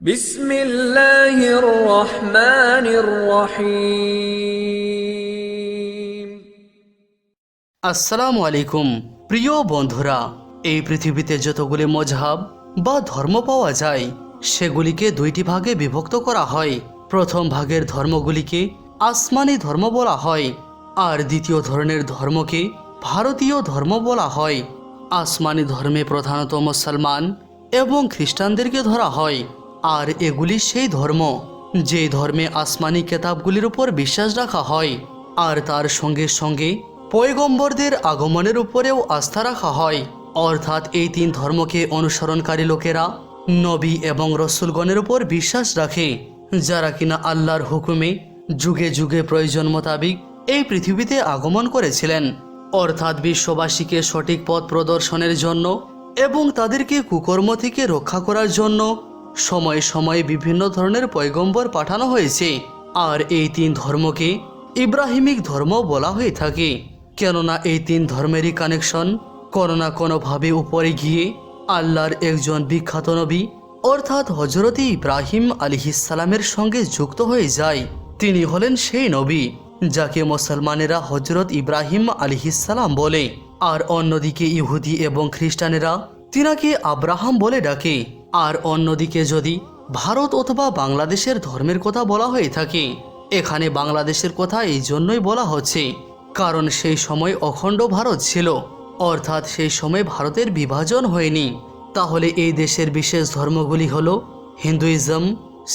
বিসমিল্লাহির রহমানির রহিম প্রিয় বন্ধুরা, এই পৃথিবীতে যতগুলি মজহাব বা ধর্ম পাওয়া যায়, সেগুলিকে দুইটি ভাগে বিভক্ত করা হয়। প্রথম ভাগের ধর্মগুলিকে আসমানি ধর্ম বলা হয়, আর দ্বিতীয় ধরনের ধর্মকে ভারতীয় ধর্ম বলা হয়। আসমানি ধর্মে প্রধানত মুসলমান এবং খ্রিস্টানদেরকে ধরা হয়। আর এগুলি সেই ধর্ম, যে ধর্মে আসমানি কেতাবগুলির উপর বিশ্বাস রাখা হয়, আর তার সঙ্গে সঙ্গে পয়গম্বরদের আগমনের উপরেও আস্থা রাখা হয়। অর্থাৎ এই তিন ধর্মকে অনুসরণকারী লোকেরা নবী এবং রসুলগণের উপর বিশ্বাস রাখে, যারা কিনা আল্লাহর হুকুমে যুগে যুগে প্রয়োজন মোতাবিক এই পৃথিবীতে আগমন করেছিলেন। অর্থাৎ বিশ্ববাসীকে সঠিক পথ প্রদর্শনের জন্য এবং তাদেরকে কুকর্ম থেকে রক্ষা করার জন্য সময়ে সময়ে বিভিন্ন ধরনের পয়গম্বর পাঠানো হয়েছে। আর এই তিন ধর্মকে ইব্রাহিমিক ধর্ম বলা হয়ে থাকে। কেননা এই তিন ধর্মেরই কানেকশন কোনো না কোনোভাবে উপরে গিয়ে আল্লাহর একজন বিখ্যাত নবী, অর্থাৎ হজরত ইব্রাহিম আলিহিসালামের সঙ্গে যুক্ত হয়ে যায়। তিনি হলেন সেই নবী যাকে মুসলমানেরা হজরত ইব্রাহিম আলিহিসালাম বলে। আর অন্যদিকে ইহুদি এবং খ্রিস্টানেরা তিনাকে আব্রাহাম বলে ডাকে। আর অন্যদিকে যদি ভারত অথবা বাংলাদেশের ধর্মের কথা বলা হয়ে থাকে, এখানে বাংলাদেশের কথা এই জন্যই বলা হচ্ছে, কারণ সেই সময় অখণ্ড ভারত ছিল, অর্থাৎ সেই সময় ভারতের বিভাজন হয়নি। তাহলে এই দেশের বিশেষ ধর্মগুলি হল হিন্দুইজম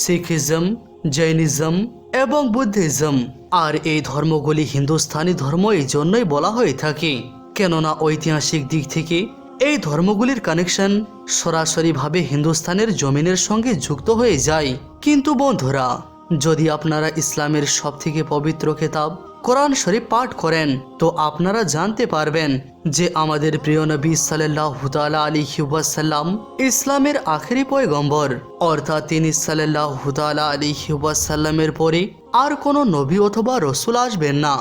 শিখিজম জৈনিজম এবং বুদ্ধিজম। আর এই ধর্মগুলি হিন্দুস্তানি ধর্ম এই জন্যই বলা হয়ে থাকে, কেননা ঐতিহাসিক দিক থেকে এই ধর্মগুলির কানেকশন সরাসরিভাবে হিন্দুস্তানের জমিনের সঙ্গে যুক্ত হয়ে যায়। কিন্তু বন্ধুরা, যদি আপনারা ইসলামের সবথেকে পবিত্র খেতাব কোরআন শরীফ পাঠ করেন, তো আপনারা জানতে পারবেন যে আমাদের প্রিয় নবী সাল্লাহ আলী হিউবাসাল্লাম ইসলামের আখেরি পয়গম্বর। অর্থাৎ তিনি সাল্লাহ আলী হিউবাসাল্লামের পরে আর কোনো নবী অথবা রসুল আসবেন না।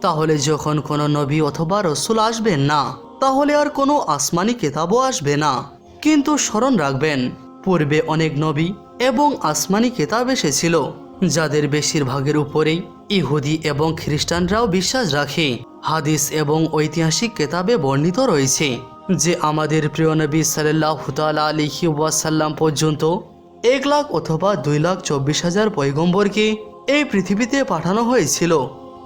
তাহলে যখন কোনো নবী অথবা রসুল আসবেন না তাহলে আর কোনো আসমানি কেতাবও আসবে না। কিন্তু স্মরণ রাখবেন, পূর্বে অনেক নবী এবং আসমানি কেতাব এসেছিল, যাদের বেশিরভাগের উপরেই ইহুদি এবং খ্রিস্টানরাও বিশ্বাস রাখে। হাদিস এবং ঐতিহাসিক কেতাবে বর্ণিত রয়েছে যে আমাদের প্রিয় নবী সাল্লাহ আলিহি ওয়াসাল্লাম পর্যন্ত এক লাখ অথবা দুই লাখ চব্বিশ হাজার পৈগম্বরকে এই পৃথিবীতে পাঠানো হয়েছিল।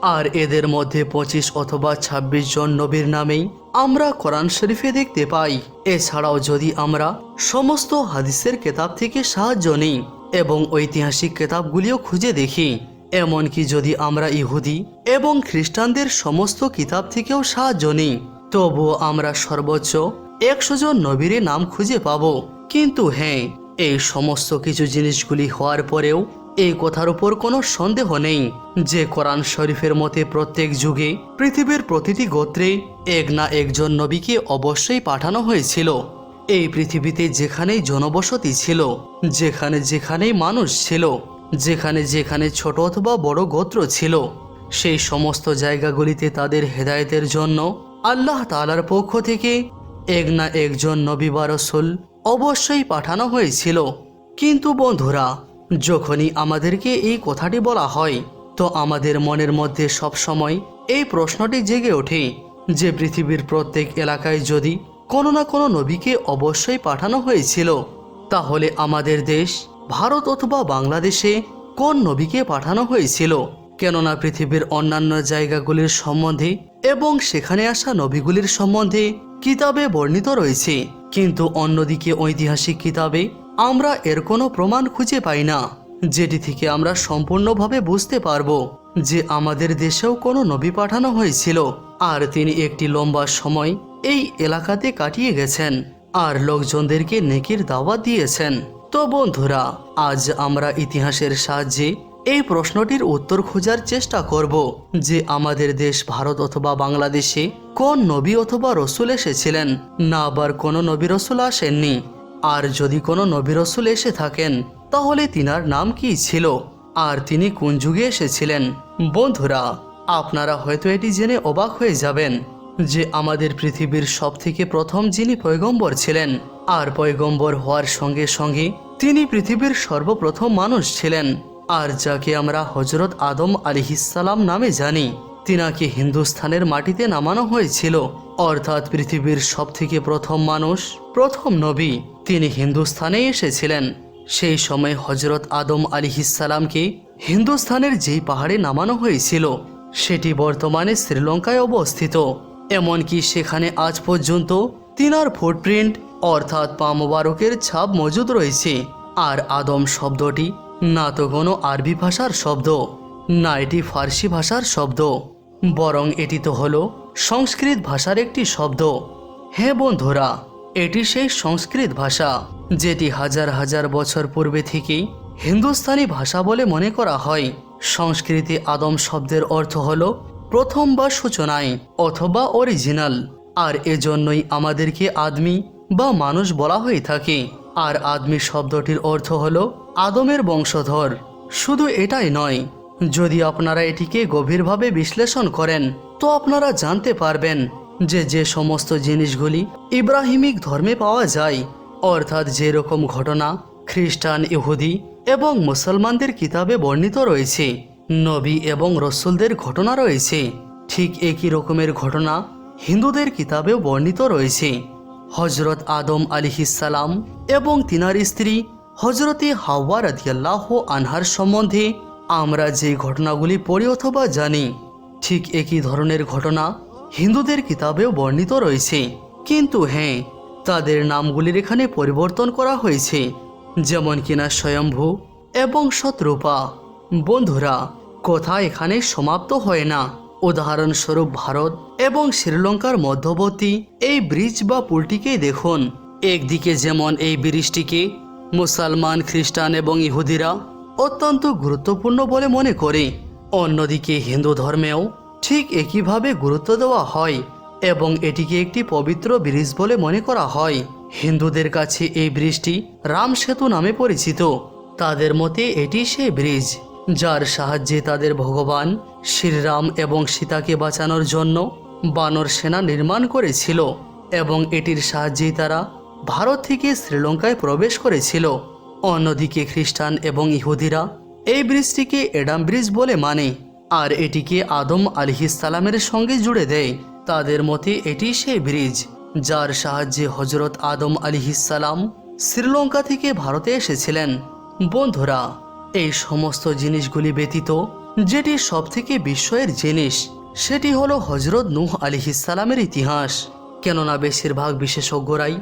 আর এদের মধ্যে পঁচিশ অথবা ২৬ জন নবীর নামেই আমরা কোরআন শরীফে দেখতে পাই। এছাড়াও যদি আমরা সমস্ত হাদিসের কেতাব থেকে সাহায্য নিই এবং ঐতিহাসিক কেতাবগুলিও খুঁজে দেখি, এমনকি যদি আমরা ইহুদি এবং খ্রিস্টানদের সমস্ত কিতাব থেকেও সাহায্য নিই, তবুও আমরা সর্বোচ্চ একশো জন নবীর নাম খুঁজে পাব। কিন্তু হ্যাঁ এই সমস্ত কিছু জিনিসগুলি হওয়ার পরেও এই কথার উপর কোনো সন্দেহ নেই যে কোরআন শরীফের মতে প্রত্যেক যুগে পৃথিবীর প্রতিটি গোত্রে এক না একজন নবীকে অবশ্যই পাঠানো হয়েছিল। এই পৃথিবীতে যেখানেই জনবসতি ছিল, যেখানে যেখানেই মানুষ ছিল, যেখানে যেখানে ছোট অথবা বড় গোত্র ছিল, সেই সমস্ত জায়গাগুলিতে তাদের হেদায়েতের জন্য আল্লাহ তালার পক্ষ থেকে এক না একজন নবী বা রসুল অবশ্যই পাঠানো হয়েছিল। কিন্তু বন্ধুরা যখনই আমাদেরকে এই কথাটি বলা হয়, তো আমাদের মনের মধ্যে সব সময় এই প্রশ্নটি জেগে ওঠে যে পৃথিবীর প্রত্যেক এলাকায় যদি কোনো না কোনো নবীকে অবশ্যই পাঠানো হয়েছিল, তাহলে আমাদের দেশ, ভারত অথবা বাংলাদেশে কোন নবীকে পাঠানো হয়েছিল? কেননা পৃথিবীর অন্যান্য জায়গাগুলির সম্বন্ধে এবং সেখানে আসা নবীগুলির সম্বন্ধে কিতাবে বর্ণিত রয়েছে। কিন্তু অন্যদিকে ঐতিহাসিক কিতাবে আমরা এর কোনো প্রমাণ খুঁজে পাই না। যেটি থেকে আমরা সম্পূর্ণভাবে বুঝতে পারব যে আমাদের দেশেও কোনো নবী পাঠানো হয়েছিল, আর তিনি একটি লম্বা সময় এই এলাকাতে কাটিয়ে গেছেন, আর লোকজনদেরকে নেকির দাওয়াত দিয়েছেন। তো বন্ধুরা, আজ আমরা ইতিহাসের সাহায্যে এই প্রশ্নটির উত্তর খোঁজার চেষ্টা করব যে আমাদের দেশ ভারত অথবা বাংলাদেশে কোন নবী অথবা রসুল এসেছিলেন, না আবার কোনো নবী রসুল আসেননি। আর যদি কোনো নবী রসুল এসে থাকেন, তাহলে তিনার নাম কি ছিল? আর তিনি কোন যুগে এসেছিলেন? বন্ধুরা, আপনারা হয়তো এটি জেনে অবাক হয়ে যাবেন যে আমাদের পৃথিবীর সবথেকে প্রথম যিনি পয়গম্বর ছিলেন, আর পয়গম্বর হওয়ার সঙ্গে সঙ্গে তিনি পৃথিবীর সর্বপ্রথম মানুষ ছিলেন। আর যাকে আমরা হজরত আদম আলিহিসাল্লাম নামে জানি, তিনাকে হিন্দুস্থানের মাটিতে নামানো হয়েছিল। অর্থাৎ পৃথিবীর সবথেকে প্রথম মানুষ, প্রথম নবী। তিনি হিন্দুস্থানে এসেছিলেন। সেই সময় হজরত আদম আলিহিসাল্লামকে হিন্দুস্থানের যেই পাহাড়ে নামানো হয়েছিল, সেটি বর্তমানে শ্রীলঙ্কায় অবস্থিত। এমনকি সেখানে আজ পর্যন্ত তিনার ফুটপ্রিন্ট অর্থাৎ পা মোবারকের ছাপ মজুদ রয়েছে। আর আদম শব্দটি না তো কোনো আরবি ভাষার শব্দ, না এটি ফার্সি ভাষার শব্দ, বরং এটি তো হলো সংস্কৃত ভাষার একটি শব্দ। হ্যাঁ বন্ধুরা এটি সেই সংস্কৃত ভাষা, যেটি হাজার হাজার বছর পূর্বে থেকেই হিন্দুস্তানি ভাষা বলে মনে করা হয়। সংস্কৃতি আদম শব্দের অর্থ হল প্রথম বা সূচনায় অথবা অরিজিনাল আর এজন্যই আমাদেরকে আদমি বা মানুষ বলা হয়ে থাকে। আর আদমি শব্দটির অর্থ হল আদমের বংশধর। শুধু এটাই নয়, যদি আপনারা এটিকে গভীরভাবে বিশ্লেষণ করেন, তো আপনারা জানতে পারবেন যে যে সমস্ত জিনিসগুলি ইব্রাহিমিক ধর্মে পাওয়া যায়, অর্থাৎ যেরকম ঘটনা খ্রিস্টান, ইহুদি এবং মুসলমানদের কিতাবে বর্ণিত রয়েছে, নবী এবং রসুলদের ঘটনা রয়েছে, ঠিক একই রকমের ঘটনা হিন্দুদের কিতাবেও বর্ণিত রয়েছে। হজরত আদম আলিহিসাল্লাম এবং তিনার স্ত্রী হজরতে হাওয়া রাদিয়াল্লাহ আনহার সম্বন্ধে আমরা যে ঘটনাগুলি পড়ি অথবা জানি, ঠিক একই ধরনের ঘটনা হিন্দুদের কিতাবেও বর্ণিত রয়েছে। কিন্তু হ্যাঁ তাদের নামগুলির এখানে পরিবর্তন করা হয়েছে। যেমন কিনা স্বয়ম্ভু এবং শত্রুপা। বন্ধুরা, কথা এখানে সমাপ্ত হয় না। উদাহরণস্বরূপ ভারত এবং শ্রীলঙ্কার মধ্যবর্তী এই ব্রিজ বা পুলটিকেই দেখুন। একদিকে যেমন এই ব্রিজটিকে মুসলমান, খ্রিস্টান এবং ইহুদিরা অত্যন্ত গুরুত্বপূর্ণ বলে মনে করে, অন্যদিকে হিন্দু ধর্মেও ঠিক একইভাবে গুরুত্ব দেওয়া হয় এবং এটিকে একটি পবিত্র ব্রিজ বলে মনে করা হয়। হিন্দুদের কাছে এই ব্রিজটি রাম সেতু নামে পরিচিত। তাদের মতে এটি সেই ব্রিজ, যার সাহায্যে তাদের ভগবান শ্রীরাম এবং সীতাকে বাঁচানোর জন্য বানর সেনা নির্মাণ করেছিল এবং এটির সাহায্যেই তারা ভারত থেকে শ্রীলঙ্কায় প্রবেশ করেছিল। অন্যদিকে খ্রিস্টান এবং ইহুদিরা এই ব্রিজটিকে এডাম ব্রিজ বলে মানে। আর এটিকে আদম আলিহিসালামের সঙ্গে জুড়ে দেয়। তাদের মতে এটি সেই ব্রিজ, যার সাহায্যে হজরত আদম আলিহিসাল্লাম শ্রীলঙ্কা থেকে ভারতে এসেছিলেন। বন্ধুরা, এই সমস্ত জিনিসগুলি ব্যতীত যেটি সবথেকে বিস্ময়ের জিনিস, সেটি হলো হজরত নূহ আলিহিসালামের ইতিহাস। কেননা বেশিরভাগ বিশেষজ্ঞরাই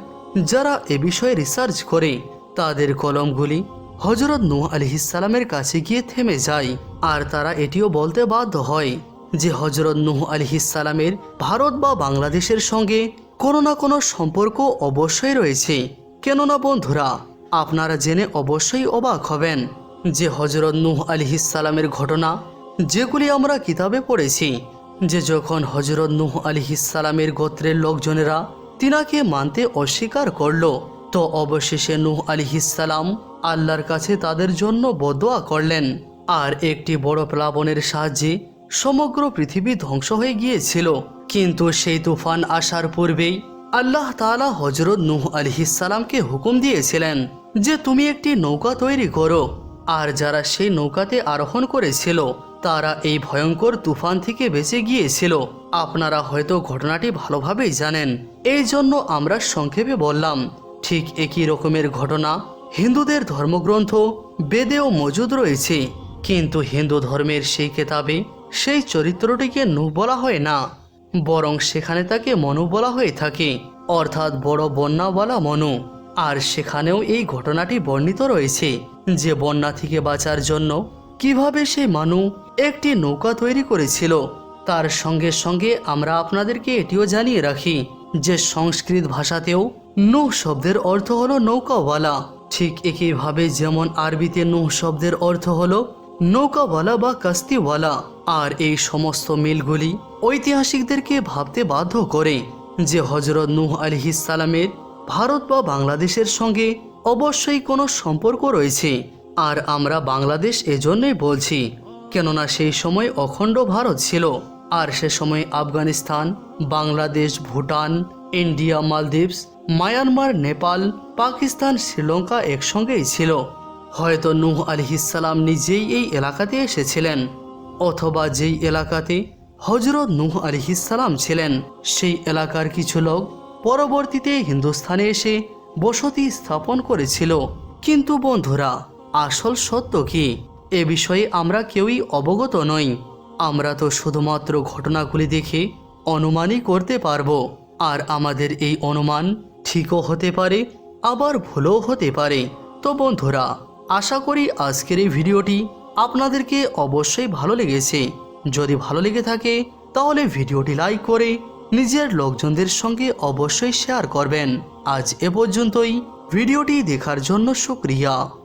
যারা এ বিষয়ে রিসার্চ করে, তাদের কলমগুলি হজরত নূহ আলিহিসালামের কাছে গিয়ে থেমে যায়। আর তারা এটিও বলতে বাধ্য হয় যে হজরত নূহ আলিহিসালামের ভারত বা বাংলাদেশের সঙ্গে কোনো না কোনো সম্পর্ক অবশ্যই রয়েছে। কেননা বন্ধুরা, আপনারা জেনে অবশ্যই অবাক হবেন যে হজরত নূহ আলিহিসালামের ঘটনা যেগুলি আমরা কিতাবে পড়েছি, যে যখন হজরত নূহ আলিহিসালামের গোত্রের লোকজনেরা তিনাকে মানতে অস্বীকার করল, তো অবশেষে নূহ আলিহিসালাম আল্লাহর কাছে তাদের জন্য বদোয়া করলেন। আর একটি বড় প্লাবনের সাহায্যে সমগ্র পৃথিবী ধ্বংস হয়ে গিয়েছিল। কিন্তু সেই তুফান আসার পূর্বেই আল্লাহ তাআলা হজরত নূহ আলহিসালামকে হুকুম দিয়েছিলেন যে তুমি একটি নৌকা তৈরি করো। আর যারা সেই নৌকাতে আরোহণ করেছিল, তারা এই ভয়ঙ্কর তুফান থেকে বেঁচে গিয়েছিল। আপনারা হয়তো ঘটনাটি ভালোভাবেই জানেন। এই জন্য আমরা সংক্ষেপে বললাম, ঠিক একই রকমের ঘটনা হিন্দুদের ধর্মগ্রন্থ বেদেও মজুদ রয়েছে। কিন্তু হিন্দু ধর্মের সেই কেতাবে সেই চরিত্রটিকে নূহ বলা হয় না। বরং সেখানে তাকে মনু বলা হয়ে থাকে। অর্থাৎ বড় বন্যাওয়ালা মনু। আর সেখানেও এই ঘটনাটি বর্ণিত রয়েছে যে বন্যা থেকে বাঁচার জন্য কীভাবে সেই মানু একটি নৌকা তৈরি করেছিল। তার সঙ্গে সঙ্গে আমরা আপনাদেরকে এটিও জানিয়ে রাখি যে সংস্কৃত ভাষাতেও নূহ শব্দের অর্থ হলো নৌকাওয়ালা। ঠিক একইভাবে যেমন আরবিতে নূহ শব্দের অর্থ হল নৌকাওয়ালা বা কাস্তিওয়ালা, আর এই সমস্ত মিলগুলি ঐতিহাসিকদেরকে ভাবতে বাধ্য করে যে হজরত নূহ আলহিসালামের ভারত বা বাংলাদেশের সঙ্গে অবশ্যই কোনো সম্পর্ক রয়েছে। আর আমরা বাংলাদেশ এজন্যই বলছি, কেননা সেই সময় অখণ্ড ভারত ছিল, আর সে সময় আফগানিস্তান, বাংলাদেশ, ভুটান, ইন্ডিয়া, মালদ্বীপস মায়ানমার, নেপাল, পাকিস্তান, শ্রীলঙ্কা একসঙ্গেই ছিল। হয়তো নূহ আলহিসাল্লাম নিজেই এই এলাকাতে এসেছিলেন, অথবা যেই এলাকাতে হজরত নূহ আলহিসাল্লাম ছিলেন, সেই এলাকার কিছু লোক পরবর্তীতে হিন্দুস্থানে এসে বসতি স্থাপন করেছিল। কিন্তু বন্ধুরা, আসল সত্য কি? এ বিষয়ে আমরা কেউই অবগত নই। আমরা তো শুধুমাত্র ঘটনাগুলি দেখে অনুমানই করতে পারব। আর আমাদের এই অনুমান ঠিকও হতে পারে, আবার ভুলও হতে পারে। তো বন্ধুরা, আশা করি আজকের এই ভিডিওটি আপনাদেরকে অবশ্যই ভালো লেগেছে। যদি ভালো লেগে থাকে, তাহলে ভিডিওটি লাইক করে নিজের লোকজনদের সঙ্গে অবশ্যই শেয়ার করবেন। আজ এ পর্যন্তই। ভিডিওটি দেখার জন্য শুক্রিয়া।